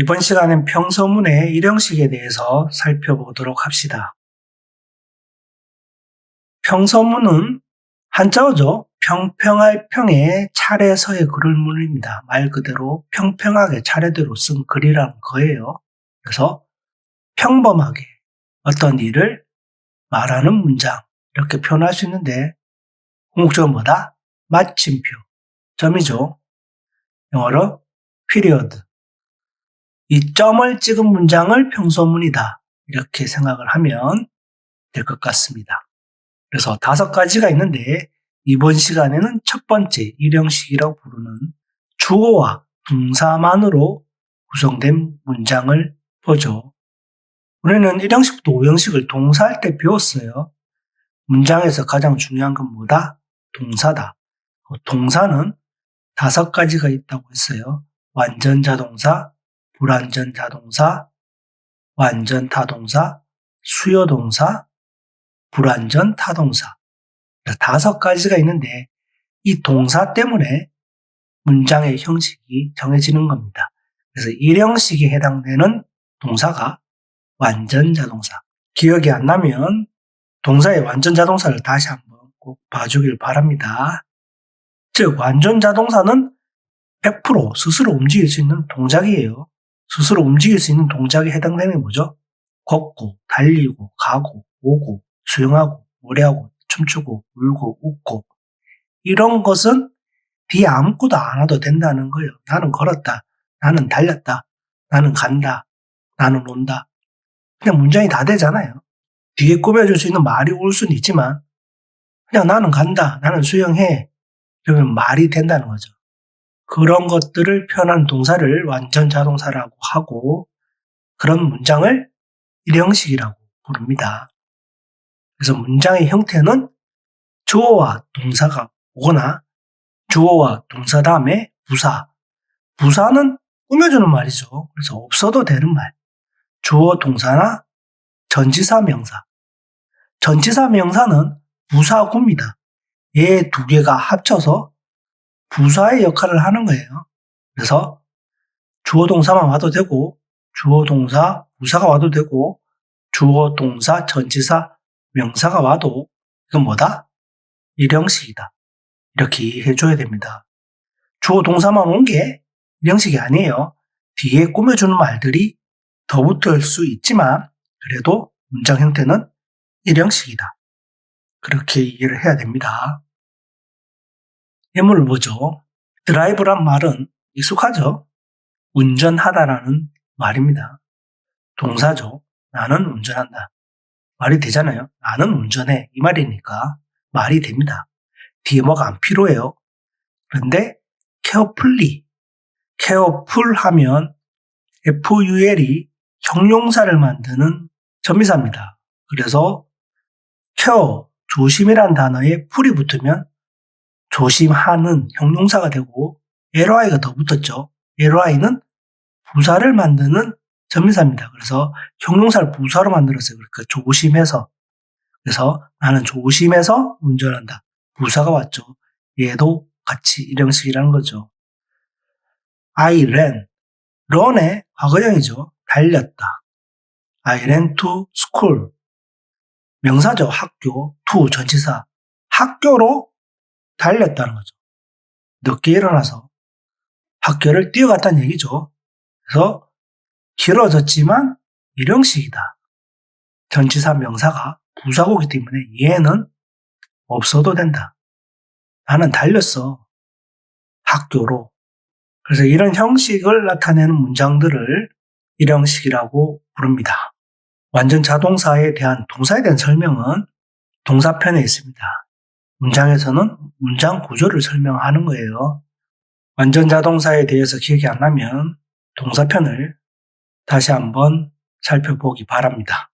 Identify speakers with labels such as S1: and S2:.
S1: 이번 시간엔 평서문의 일형식에 대해서 살펴보도록 합시다. 평서문은 한자어죠. 평평할 평에 차례서의 글을 문입니다. 말 그대로 평평하게 차례대로 쓴 글이라는 거예요. 그래서 평범하게 어떤 일을 말하는 문장 이렇게 표현할 수 있는데 궁극적은 뭐다? 마침표 점이죠. 영어로 period 이 점을 찍은 문장을 평소문이다 이렇게 생각을 하면 될 것 같습니다. 그래서 다섯 가지가 있는데 이번 시간에는 첫 번째 일형식이라고 부르는 주어와 동사만으로 구성된 문장을 보죠. 우리는 1형식부터 5형식을 동사할 때 배웠어요. 문장에서 가장 중요한 건 뭐다? 동사다. 동사는 다섯 가지가 있다고 했어요. 완전 자동사, 불완전 자동사, 완전 타동사, 수요 동사, 불완전 타동사. 다섯 가지가 있는데 이 동사 때문에 문장의 형식이 정해지는 겁니다. 그래서 1형식에 해당되는 동사가 완전 자동사. 기억이 안 나면 동사의 완전 자동사를 다시 한번 꼭 봐주길 바랍니다. 즉, 완전 자동사는 100% 스스로 움직일 수 있는 동작이에요. 스스로 움직일 수 있는 동작에 해당되는 게 뭐죠? 걷고, 달리고, 가고, 오고, 수영하고, 노래하고, 춤추고, 울고, 웃고. 이런 것은 뒤에 아무것도 안 와도 된다는 거예요. 나는 걸었다. 나는 달렸다. 나는 간다. 나는 온다. 그냥 문장이 다 되잖아요. 뒤에 꾸며줄 수 있는 말이 올 수는 있지만, 그냥 나는 간다. 나는 수영해. 그러면 말이 된다는 거죠. 그런 것들을 표현한 동사를 완전 자동사라고 하고, 그런 문장을 일형식이라고 부릅니다. 그래서 문장의 형태는 주어와 동사가 오거나 주어와 동사 다음에 부사. 부사는 꾸며주는 말이죠. 그래서 없어도 되는 말. 주어 동사나 전치사 명사. 전치사 명사는 부사구입니다. 얘 두 개가 합쳐서 부사의 역할을 하는 거예요. 그래서 주어 동사만 와도 되고 주어 동사 부사가 와도 되고 주어 동사 전치사 명사가 와도 이건 뭐다? 일형식이다. 이렇게 이해해줘야 됩니다. 주어 동사만 온 게 일형식이 아니에요. 뒤에 꾸며주는 말들이 더 붙을 수 있지만 그래도 문장 형태는 일형식이다. 그렇게 이해를 해야 됩니다. 예문을 보죠. 드라이브란 말은 익숙하죠? 운전하다라는 말입니다. 동사죠. 나는 운전한다. 말이 되잖아요. 나는 운전해. 이 말이니까 말이 됩니다. 뒤에 뭐가 안 필요해요. 그런데 carefully, careful 하면 FUL이 형용사를 만드는 전미사입니다. 그래서 care, 조심이란 단어에 풀이 붙으면 조심하는 형용사가 되고 ly가 더 붙었죠. ly는 부사를 만드는 전미사입니다. 그래서 형용사를 부사로 만들었어요. 그러니까 조심해서. 그래서 나는 조심해서 운전한다. 부사가 왔죠. 얘도 같이 일형식이라는 거죠. I ran. run의 과거형이죠. 달렸다. I ran to school. 명사죠. 학교. to 전치사. 학교로 달렸다는 거죠. 늦게 일어나서 학교를 뛰어갔다는 얘기죠. 그래서 길어졌지만 일형식이다. 전치사 명사가 부사고기 때문에 얘는 없어도 된다. 나는 달렸어. 학교로. 그래서 이런 형식을 나타내는 문장들을 일형식이라고 부릅니다. 완전 자동사에 대한 동사에 대한 설명은 동사편에 있습니다. 문장에서는 문장 구조를 설명하는 거예요. 완전 자동사에 대해서 기억이 안 나면 동사편을 다시 한번 살펴보기 바랍니다.